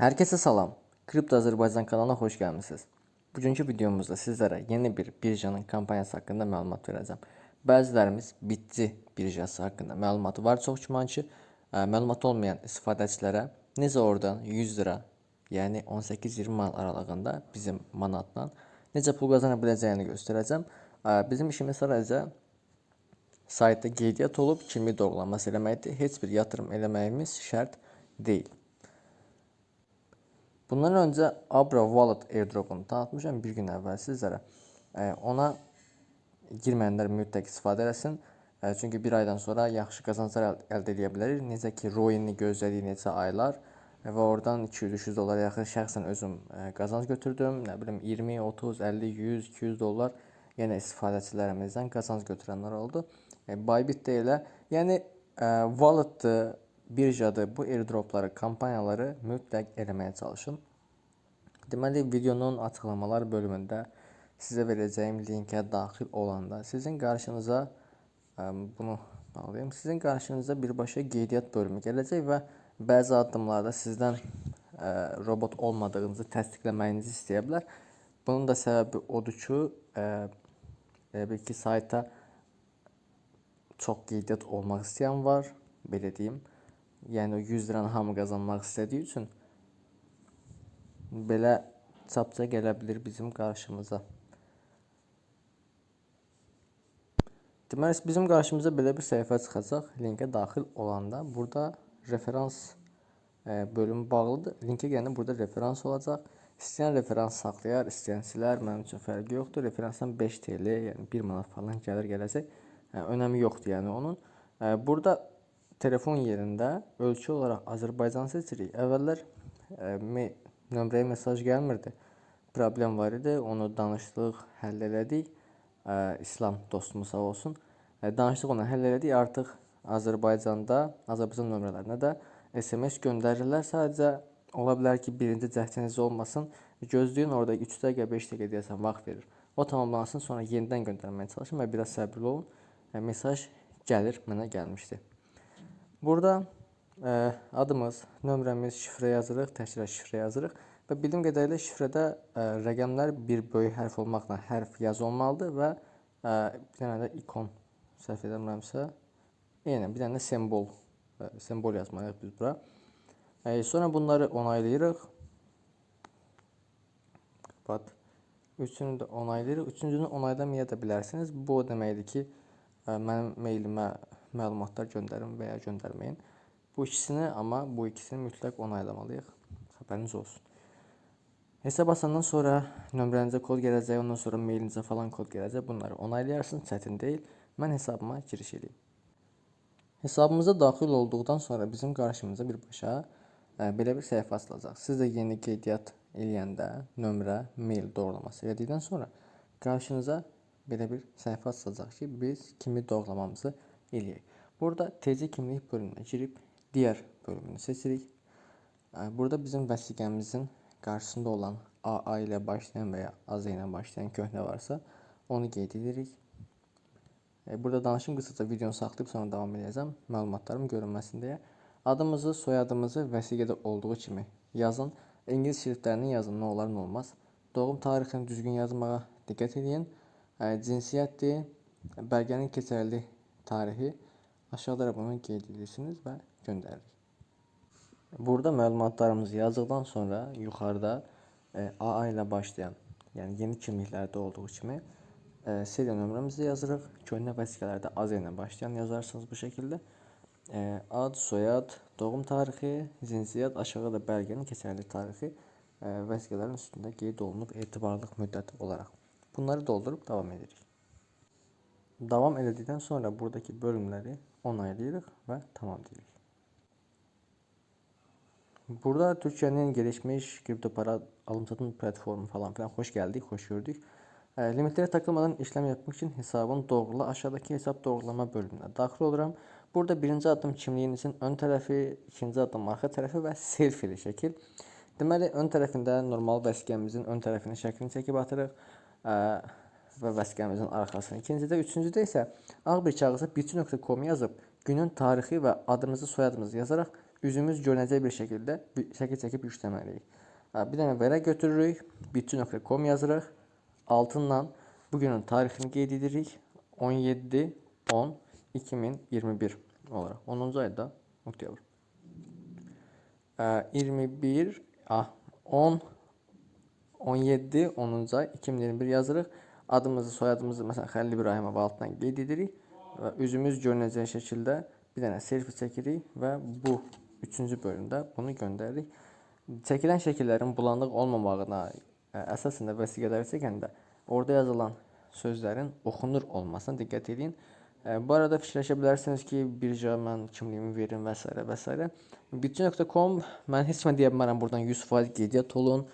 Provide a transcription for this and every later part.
Herkese salam. Kripto Azərbaycan kanalına xoş gəlmisiniz. Bugünkü videomuzda sizlərə yeni bir birjanın kampanyası haqqında məlumat verəcəm. Bəzilərimiz Bitci birjası haqqında məlumatı var, çox güman ki, ə, məlumat olmayan istifadəçilərə necə oradan 100 lira, yəni 18-20 manat aralığında bizim manatla necə pul qazana biləcəyini göstərəcəm. Ə, Bizim işimiz sadəcə saytda qeydiyyat olub kimi doğrulaması eləməkdir. Heç bir yatırım eləməyimiz şərt deyil. Bundan öncə Abra Wallet airdropunu tanıtmışam bir gün əvvəl sizlərə. Ona girməyənlər mütləq istifadə etsin. Ə, Çünki bir aydan sonra yaxşı qazanclar əl- əldə edə bilərik. Necə ki, Roin'i gözlədiyi neçə aylar və oradan 200-300 dollar yaxın şəxsən özüm qazanc götürdüm. Nə bilim 20, 30, 50, 100, 200 dollar yenə istifadəçilərimizdən qazanc götürənlər oldu. E, Bybit-də elə, yəni wallet-dır, birjadır, bu airdropları, kampaniyaları mütləq eləməyə çalışın. Deməli, videonun açıqlamalar bölümündə sizə verəcəyim linkə daxil olanda sizin qarşınıza bunu bağlayım. Sizin qarşınıza birbaşa qeydiyyat bölümü gələcək və bəzi addımlarda sizdən robot olmadığınızı təsdiqləməyinizi istəyə bilər. Bunun da səbəbi odur ki, elə bil ki, sayta çox qeydiyyat olmaq istəyən var, belə deyim. Yəni o 100 liranı hamı qazanmaq istədiyi üçün belə çapça gələ bilər bizim qarşımıza. Deməli bizim qarşımıza belə bir səhifə çıxacaq. Linkə daxil olanda burada referans e, bölümü bağlıdır. Linkə gələndə burada referans olacaq. İstəyən referans saxlayar, istəyən silər. Mənim üçün fərqi yoxdur. Referansdan 5 TL, yəni 1 manat falan gəlir gələcək. Yəni, önəmi yoxdur yəni onun. E, burada telefon yerində ölkə olaraq Azərbaycan seçirik. Əvvəllər e, nömrəyə mesaj gəlmirdi. Problem var idi. Onu danışdıq, həll elədik. Ə, İslam dostumuz sağ olsun. Ə, danışdıq ona həll elədik. Artıq Azərbaycanda, Azərbaycan nömrələrinə də SMS göndərirlər. Sadəcə ola bilər ki, birinci cəhdiniz olmasın. Gözləyin orada 3 dəqiqə, 5 dəqiqə deyəsən vaxt verir. O tamamlansın, sonra yenidən göndərməyə çalışın və biraz səbirli olun. Ə, mesaj gəlir, mənə gəlmişdi. Burada ə, adımız, nömrəmiz, şifrə yazırıq, təkrar şifrə yazırıq və bildiyim qədərilə şifrədə ə, rəqəmlər bir böyük hərf olmaqla hərf yazı olmalıdır və ə, bir dənə də ikon səhv etmirəmsə, yəni bir dənə də simvol, ə, simvol yazmalıyıq biz bura. Ə, sonra bunları onaylayırıq. Kapat. Üçünü də onaylayırıq. Üçüncünü onaylamaya da bilərsiniz. Bu o deməkdir ki, ə, mənim meylimə məlumatlar göndərin və ya göndərməyin. Bu ikisini amma bu ikisini mütləq onaylamalıyıq. Xəbəriniz olsun. Hesab açandan sonra nömrənizə kod gələcək, ondan sonra mailinizə falan kod gələcək. Bunları onaylayarsınız, çətin deyil. Mən hesabıma giriş edeyim. Hesabımıza daxil olduqdan sonra bizim qarşımıza birbaşa ə, belə bir səhifə açılacaq. Siz də yeni qeydiyyat eləyəndə nömrə, mail doğrulaması elədikdən sonra qarşınıza belə bir səhifə açılacaq ki, biz kimi doğrulamamızı eləyək. Burada TC kimlik bölümünə girib digər bölümünü seçirik. Burada bizim vəsiqəmizin qarşısında olan AA ilə başlayan və ya AZ ilə başlayan köhnə varsa, onu qeyd edirik. Burada danışım qısaca videonu saxlayıb sonra davam edəcəm. Məlumatlarım görünməsin deyə. Adımızı, soyadımızı vəsiqədə olduğu kimi yazın. İngilis şriftlərini yazın, nə olar, nə olmaz. Doğum tarixini düzgün yazmağa diqqət edin. Cinsiyyətdir, bəlgənin keçərli tarihi. Aşağıda bunu qeyd edirsiniz və göndəririk. Burada məlumatlarımızı yazdıqdan sonra yuxarıda e, AA ilə başlayan, yəni yeni kimliklərdə olduğu kimi e, seriya nömrəmizi yazırıq. Köhnə vəsiqələrdə AZ ilə başlayan yazarsınız bu şəkildə. E, ad, soyad, doğum tarixi, cinsiyyət, aşağıda bəlgənin keçərli tarixi e, vəsiqələrin üstündə qeyd olunub etibarlılıq müddəti olaraq. Bunları doldurup davam edirik. Davam elədikdən sonra buradakı bölümləri onaylayırıq və tamam deyirik. Burada Türkiye'nin gelişmiş kripto para alım satım platformu falan filan hoş geldik, hoş gördük. E, limitlere takılmadan işlem yapmak için hesabın doğrula aşağıdaki hesap doğrulama bölümüne daxil oluram. Burada birinci addım kimliyinizin ön tərəfi, ikinci addım arxa tərəfi və selfie şəkil. Deməli, ön tərəfində normal vəsiqəmizin ön tərəfinin şəklini çəkib atırıq ə, və vəsiqəmizin arxasını. İkincidə, üçüncüdə isə ağ bir kağıza bitchi.com yazıb günün tarixi və adımızı, soyadımızı yazaraq üzümüz görünəcək bir şəkildə şəkil çəkib yükləməliyik. Bir dənə vərəq götürürük, bitçi.com yazırıq. Altından bugünün tarixini qeyd edirik. 17 10 2021 olaraq. 10-cu ayda oktyabr. Ee, 21 ah 10 17 10-cu ay 2021 yazırıq. Adımızı, soyadımızı məsələn Xəlil İbrahimov altından qeyd edirik və üzümüz görünəcək şəkildə bir dənə selfie çəkirik və bu 3-cü bölümdə bunu göndəririk. Çəkilən şəkillərin bulanlıq olmamağına ə, əsasən də vəsiqələri çəkəndə orada yazılan sözlərin oxunur olmasına diqqət edin. Ə, Bu arada fikirləşə bilərsiniz ki, birja mən kimliyimi verim və s. və s. Bitçi.com mən heç kimə deyə bilmərəm buradan 100% qeydiyyat olun.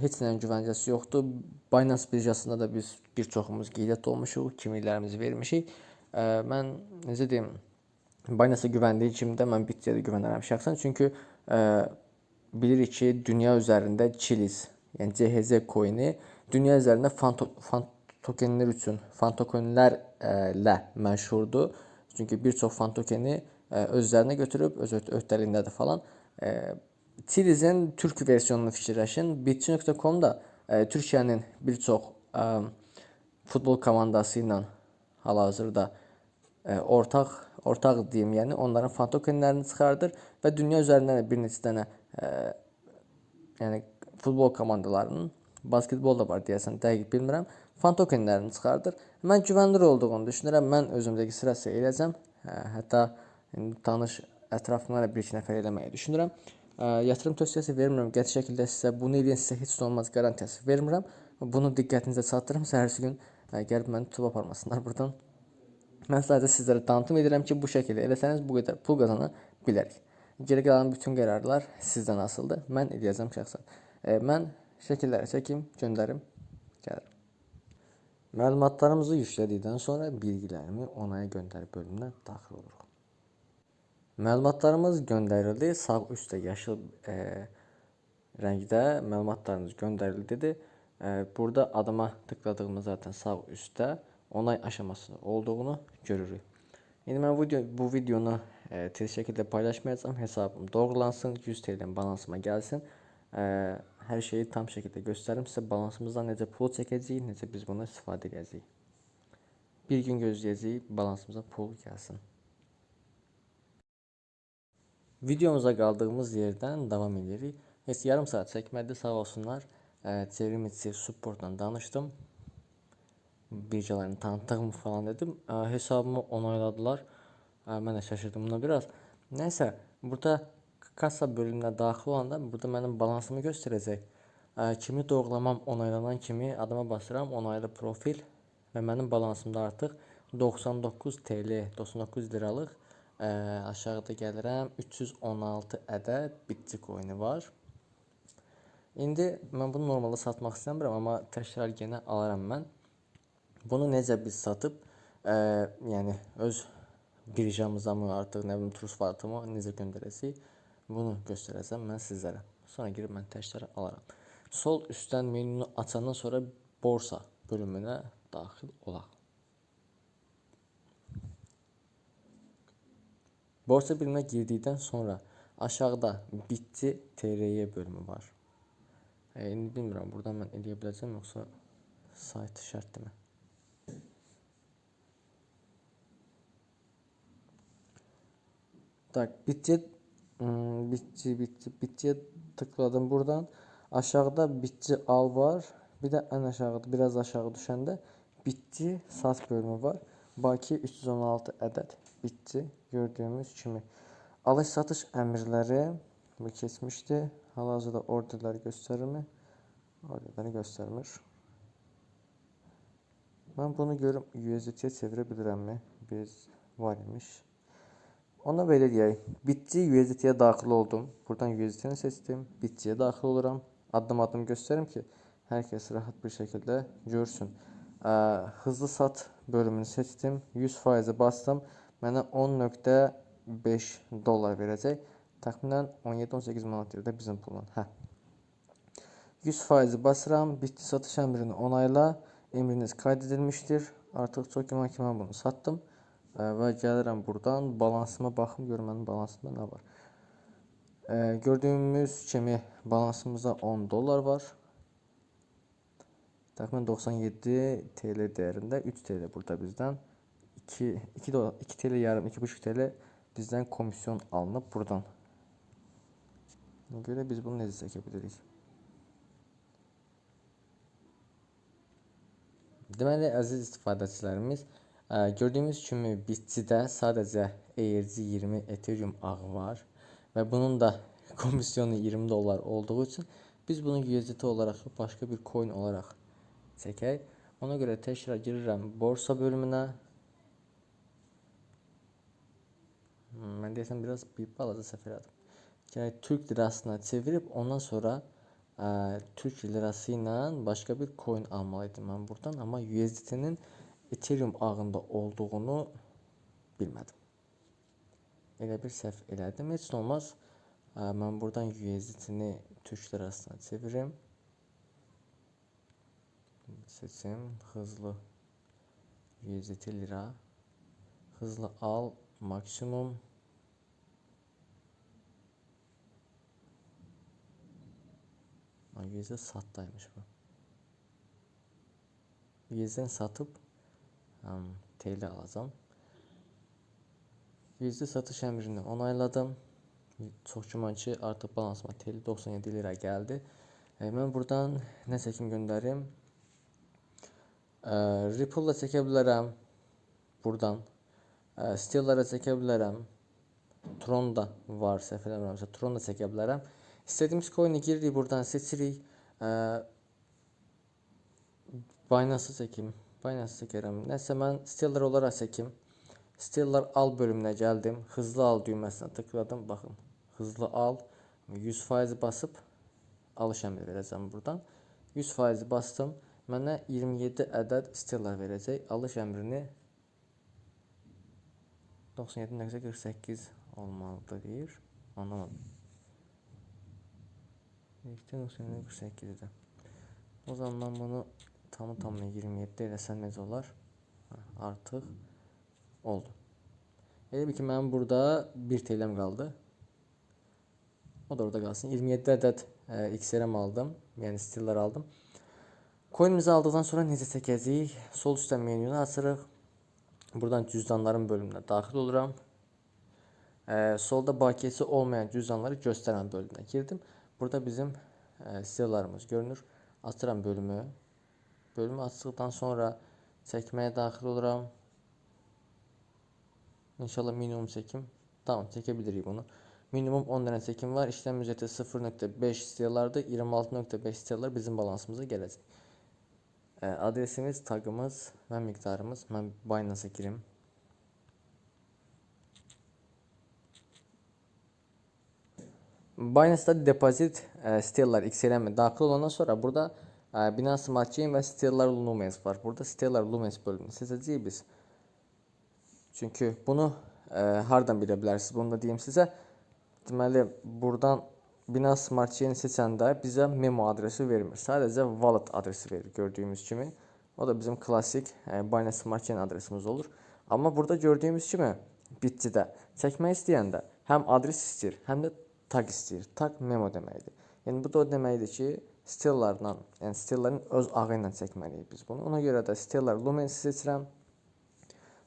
Heç nəyin güvəncəsi yoxdur. Binance birjasında da biz bir çoxumuz qeydiyyat olmuşuq, kimliklərimizi vermişik. Mən necə deyim, Binance-a güvəndiyi kimi də mən Bitçiyə də güvənərəm şəxsən. Çünki bilirik ki, dünya üzərində Chiliz, yəni CHZ coini dünya üzərində fan, to fan tokenlər üçün, fan tokenlərlə məşhurdur. Çünki bir çox fan tokeni ə, özlərinə götürüb öz öht- öhdəliyindədir falan. Ə, Chilizin türk versiyonunu fikirləşin. Bitçi.com da ə, Türkiyənin bir çox ə, futbol komandası ilə hal-hazırda ə, ortaq ortaq deyim, yəni onların fan tokenlərini çıxardır və dünya üzərindən də bir neçə dənə ə, yəni futbol komandalarının basketbol da var deyəsən, dəqiq bilmirəm. Fan tokenlərini çıxardır. Mən güvənilir olduğunu düşünürəm. Mən özümdə registrasiya eləyəcəm. Hə, hətta indi tanış ətrafımda da bir iki nəfər eləməyi düşünürəm. Yatırım tövsiyəsi vermirəm. Qəti şəkildə sizə bunu eləyin, sizə heç nə olmaz qarantiyası vermirəm. Bunu diqqətinizə çatdırım. Səhərsi gün gəlib məni tutub aparmasınlar burdan. Mən sadəcə sizlərə tanıtım edirəm ki, bu şəkildə eləsəniz bu qədər pul qazana bilərik. Geri qalan bütün qərarlar sizdən asılıdır. Mən eləyəcəm şəxsən. E, mən şəkilləri çəkim, göndərim, gəlirim. Məlumatlarımızı yüklədikdən sonra bilgilərimi onaya göndər bölümünə daxil oluruq. Məlumatlarımız göndərildi. Sağ üstdə yaşıl e, rəngdə məlumatlarınız göndərildidir. E, burada adıma tıkladığımız zaten sağ üstdə onay aşaması olduğunu görürük. İndi mən video, bu videonu e, tez şəkildə paylaşmayacağam. Hesabım doğrulansın, 100 TL balansıma gəlsin. E, hər şeyi tam şəkildə göstərim sizə. Balansımızdan necə pul çəkəcəyik, necə biz bunu istifadə edəcəyik. Bir gün gözləyəcəyik, balansımıza pul gəlsin. Videomuza qaldığımız yerdən davam edirik. Heç yarım saat çəkmədi, sağ olsunlar. Çevrim içi supportla danışdım. Birjalarını tanıtdığımı falan dedim. Hesabımı onayladılar. Mən də şaşırdım buna biraz. Nəysə, burada kassa bölümünə daxil olanda burada mənim balansımı göstərəcək. Kimi doğrulamam onaylanan kimi adıma basıram, onaylı profil və mənim balansımda artıq 99 TL, 99 liralıq e, aşağıda gəlirəm 316 ədəd bitcoin var. İndi mən bunu normalda satmaq istəmirəm, amma təkrar yenə alaram mən. Bunu necə biz satıb, ə, yəni öz birjamıza mı artıq nə bilim trust valutamı necə göndərəcəyik, bunu göstərəcəm mən sizlərə. Sonra girib mən təkrar alaram. Sol üstdən menunu açandan sonra borsa bölümünə daxil olaq. Borsa bölümünə girdikdən sonra aşağıda bitçi TRY bölümü var. E, indi bilmirəm buradan mən eləyə biləcəm yoxsa sayt şərtdirmi? Tak bitçi hmm, bitçi bitçi bitçiye tıkladım buradan. Aşağıda bitçi al var. Bir de en aşağıda biraz aşağı düşəndə bitçi sat bölümü var. Baki 316 ədəd bitçi gördüyümüz kimi. Alış satış əmrləri bu keçmişdi. Hal-hazırda orderləri göstərirmi? Orderləri göstərmir. Mən bunu görüm USDT-yə çevirə bilirəmmi? Biz var imiş. Ona belə deyək. Bitçi USDT-yə oldum. Buradan USDT-ni seçdim. Bitçiyə daxil oluram. Addım-addım göstərim ki, hər kəs rahat bir şəkildə görsün. Hızlı sat bölümünü seçdim. 100% bastım. Mənə 10.5 dollar verəcək. Təxminən 17-18 manat yerdə bizim pulla. Hə. 100% basıram. Bitçi satış əmrini onayla. Emriniz kaydedilmiştir. Artıq çox güman ki, mən bunu satdım. Və gəlirəm buradan balansıma baxım, görüm mənim balansımda nə var. Gördüğümüz kimi balansımızda 10 dolar var. Təxminən 97 TL değerinde 3 TL burada bizden 2 2 dolar 2 TL yarım 2,5 TL bizden komisyon alınıp buradan. Buna göre biz bunu çəkə bilərik? Deməli, əziz istifadəçilərimiz, gördüyümüz kimi bitçidə sadəcə ERC20 Ethereum ağı var və bunun da komisyonu 20 dolar olduğu üçün biz bunu USDT olaraq başqa bir coin olaraq çəkək. Ona görə təkrar girirəm borsa bölümünə. Hmm, Mən deyəsən biraz bir balaca səhv elədim. Yəni Türk lirasına çevirib ondan sonra ə, Türk lirası ilə başqa bir coin almalıydım mən buradan, amma USDT-nin Ethereum ağında olduğunu bilmədim. Elə bir səhv elədim. Heç olmaz. Ə, mən buradan USDT-ni Türk lirasına çevirim. Seçim hızlı USDT lira. Hızlı al maksimum Ay, Yüzde sattaymış bu. Yüzden satıp um, TL alacağım. Yüzde satış emrini onayladım. Çok güman ki artık balansıma TL 97 lira geldi. E, mən buradan nə çəkim göndərim? E, Ripple-la çəkə. Buradan. E, Stellar-a çəkə bilərəm. Tron da var, səhv Tron da çəkə. İstədiyimiz coin-i giririk buradan seçirik. E, Binance-ı çəkim. Binance çəkərəm. Nəsə mən Stellar olaraq çəkim. Stellar al bölümünə gəldim. Hızlı al düyməsinə tıkladım. Baxın. Hızlı al. 100% basıb alış əmri verəcəm buradan. 100% bastım. Mənə 27 ədəd Stellar verəcək. Alış əmrini 97.48 olmalıdır deyir. Anlamadım. 97.48'dir. O zaman ben bunu tamı tamına 27 eləsəm necə olar? Hə, Artıq oldu. Elə bil ki, mənim burada 1 TL'm qaldı. O da orada qalsın. 27 ədəd e, XRM aldım. Yəni stillər aldım. Coinimizi aldıqdan sonra necə çəkəcəyik? Sol üstdən menüyü açırıq. Buradan cüzdanların bölümünə daxil oluram. E, solda bakiyesi olmayan cüzdanları göstərən bölümünə girdim. Burada bizim e, görünür. Açıram bölümü. Bölümü açdıqdan sonra çəkməyə daxil oluram. İnşallah minimum çekim. Tamam çekebilirik bunu. Minimum 10 tane çekim var. İşlem ücreti 0.5 istiyorlardı. 26.5 istiyorlar bizim balansımıza gelecek. Ee, adresimiz, tagımız ve miktarımız. Ben Binance'a gireyim. Binance'da deposit e, Stellar XLM daxil olandan sonra burada e, Binance Smart Chain və Stellar Lumens var. Burada Stellar Lumens bölümünü seçəcəyik biz. Çünkü bunu e, hardan bilə bilərsiniz? Bunu da deyim sizə. Deməli, buradan Binance Smart Chain seçəndə bizə memo adresi vermir. Sadəcə wallet adresi verir gördüyümüz kimi. O da bizim klasik e, Binance Smart Chain adresimiz olur. Amma burada gördüyümüz kimi bitçidə çəkmək istəyəndə həm adres istəyir, həm də tag istəyir. Tag memo deməkdir. Yəni bu da o deməkdir ki, Stellarla, yəni Stelların öz ağı ilə çəkməliyik biz bunu. Ona görə də Stellar Lumens seçirəm.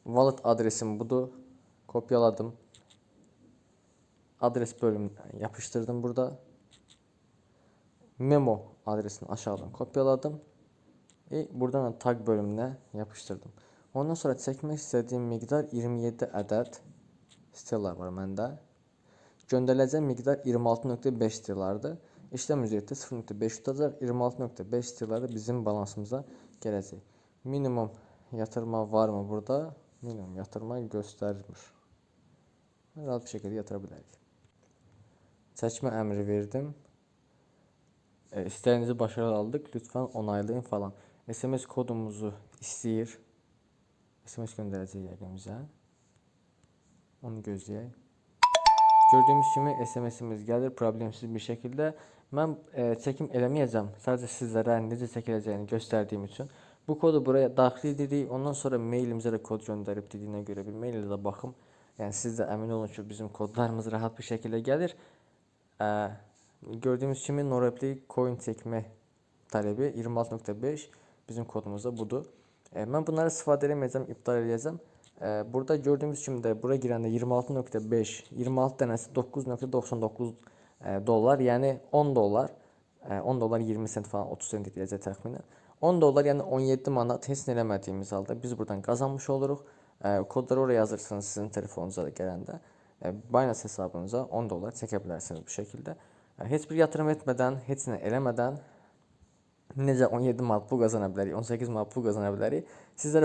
Wallet adresim budur. Kopyaladım. Adres bölümüne yapıştırdım burada. Memo adresini aşağıdan kopyaladım. Ve buradan da tag bölümüne yapıştırdım. Ondan sonra çekmek istediğim miqdar 27 ədəd stillar var məndə. Göndəriləcək miqdar 26.5 stillardır. İşlem ücreti 0.5 tutacaq. 26.5 stillar bizim balansımıza gələcək. Minimum yatırma var mı burada? Minimum yatırma göstərmir. Rahat bir şekilde yatıra bilərik. Çəkmə əmri verdim. E, istəyinizi başarılı aldıq. Lütfen onaylayın falan. SMS kodumuzu istəyir. SMS göndərəcək yəqin. Onu gözləyək. Gördüyümüz kimi SMS-imiz gəlir problemsiz bir şəkildə. Mən e, çəkim eləməyəcəm. Sadəcə sizlərə necə çəkiləcəyini göstərdiyim üçün. Bu kodu buraya daxil edirik. Ondan sonra mailimizə də kod göndərib dediyinə görə bir mail də baxım. Yəni siz də əmin olun ki, bizim kodlarımız rahat bir şəkildə gəlir. Ə, gördüyümüz kimi Norepli coin çəkmə tələbi 26.5 bizim kodumuzda budur. E, mən bunları istifadə etməyəcəm, iptal edəcəm. E, burada gördüyümüz kimi də bura girəndə 26.5, 26 dənəsi 9.99 e, dollar, yəni 10 dollar, e, 10 dollar 20 sent falan 30 sent edəcək təxminən. 10 dollar yəni 17 manat heç nə eləmədiyimiz biz buradan qazanmış oluruq. E, kodları oraya yazırsınız sizin telefonunuza da gələndə. E, Binance hesabınıza 10 dollar çəkə bu şəkildə. E, heç yatırım etmədən, heç nə eləmədən necə 17 manat pul qazana bilərik, 18 manat pul qazana bilərik.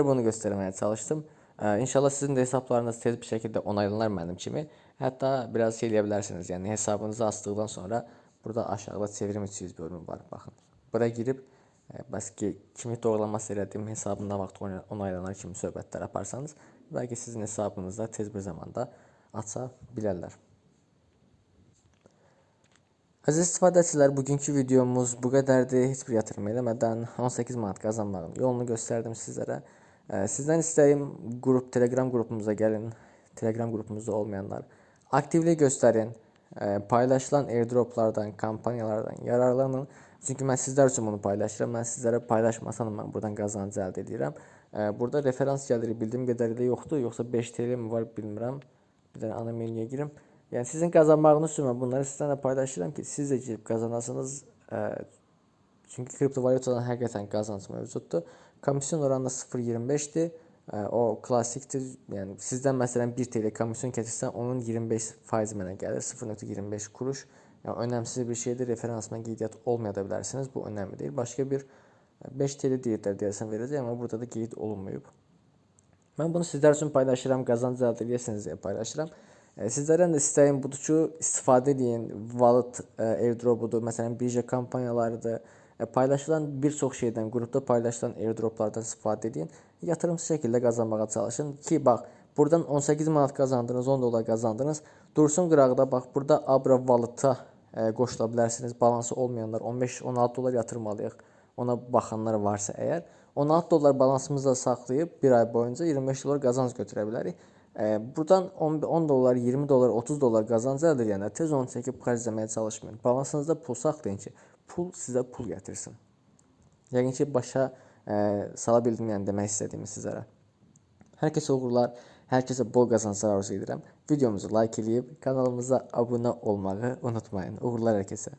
Bunu göstərməyə çalışdım. Ə, İnşallah sizin də hesablarınız tez bir şəkildə onaylanar mənim kimi. Hətta biraz şey eləyə bilərsiniz. Yəni hesabınızı açdıqdan sonra burada aşağıda çevrim 300 bölümü var, baxın. Bura girib ə, bəs ki kimi doğrulaması elədiyim hesabında vaxt onay- onaylanar kimi söhbətlər aparsanız, bəlkə sizin hesabınızda tez bir zamanda aça bilərlər. Əziz istifadəçilər, bugünkü videomuz bu qədərdir. Heç bir yatırım eləmədən 18 manat qazanmağın yolunu göstərdim sizlərə. Ə, Sizdən istəyim qrup Telegram qrupumuza gəlin. Telegram qrupumuzda olmayanlar aktivlik göstərin. Ə, Paylaşılan airdroplardan, kampaniyalardan yararlanın. Çünki mən sizlər üçün bunu paylaşıram. Mən sizlərə paylaşmasam mən buradan qazanc əldə edirəm. Ə, Burada referans gəliri bildiyim qədərilə yoxdur, yoxsa 5 TL mi var bilmirəm. Bir dənə ana menüyə girim. Yəni sizin qazanmağınız üçün mən bunları sizlərlə paylaşıram ki, siz də girib qazanasınız. Ə, Çünki kriptovalutadan həqiqətən qazanc mövcuddur. Komisyon oranı da 0.25-dir. Ə, O klassikdir. Yəni sizdən məsələn 1 TL komisyon keçirsə, onun 25% mənə gəlir. 0.25 kuruş. Yəni önəmsiz bir şeydir. Referansına qeydiyyat olmaya da bilərsiniz. Bu önəmli deyil. Başqa bir ə, 5 TL deyirlər deyəsən verəcək, amma burada da qeyd olunmayıb. Mən bunu sizlər üçün paylaşıram, qazanc əldə edəsiniz deyə paylaşıram. E, Sizlərdən də istəyim budur ki, istifadə edin. Wallet e, airdropudur, məsələn, birja kampaniyalarıdır. E, Paylaşılan bir çox şeydən, qrupda paylaşılan airdroplardan istifadə edin. Yatırımsız şəkildə qazanmağa çalışın ki, bax, buradan 18 manat qazandınız, 10 dollar qazandınız. Dursun qırağda bax, burada Abra Wallet-a e, qoşula bilərsiniz. Balansı olmayanlar 15-16 dollar yatırmalıyıq. Ona baxanlar varsa əgər 16 dollar balansımızda saxlayıb bir ay boyunca 25 dollar qazanc götürə bilərik. E, Buradan 10, 10 dollar, 20 dollar, 30 dollar qazanc əldə edəndə tez onu çəkib xərcləməyə çalışmayın. Balansınızda pul saxlayın ki, pul sizə pul gətirsin. Yəqin ki, başa e, sala bildim yəni demək istədiyimi sizlərə. Hər kəsə uğurlar, hər kəsə bol qazanclar arzu edirəm. Videomuzu like eləyib kanalımıza abunə olmağı unutmayın. Uğurlar hər kəsə.